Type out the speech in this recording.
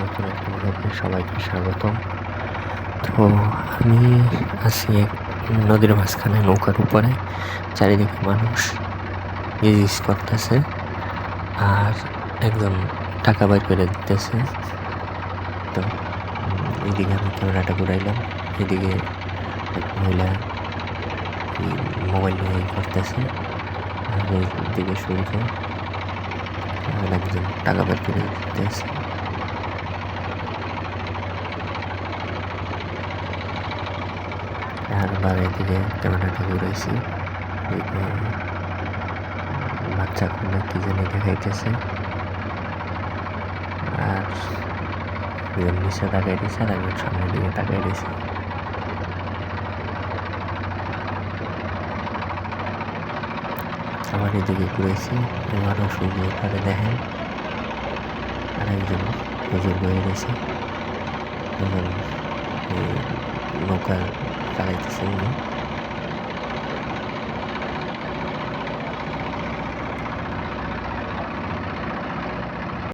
নতুন একটা সবাইকে স্বাগতম। তো আমি আছি এক নদীর মাঝখানে নৌকার উপরে। চারিদিকে মানুষ ইউজ করতেছে আর একজন টাকা বাইর করে দিতেছে। তো উম, এইদিকে আমি ক্যামেরাটা ঘুরাইলাম। এদিকে এক মহিলা মোবাইল নিয়ে করতেছে। আর এইদিকে সূর্য। আর একজন টাকা বের করে দিতেছে। আর বাড়ির দিকে ক্যামেরাটা ঘুরাইছি বাচ্চা কোলে কি জানি দেখাইতেছে আর একজন নিচে তাকাই দিয়েছে আর একজন সামনের দিকে তাকাই দিয়েছে আবার এদিকে ঘুরেছি এবারও সূর্য ওখানে দেখেন। আর একজন হুজুর বয়ে রয়েছে। একজন চালাইতেছে উনি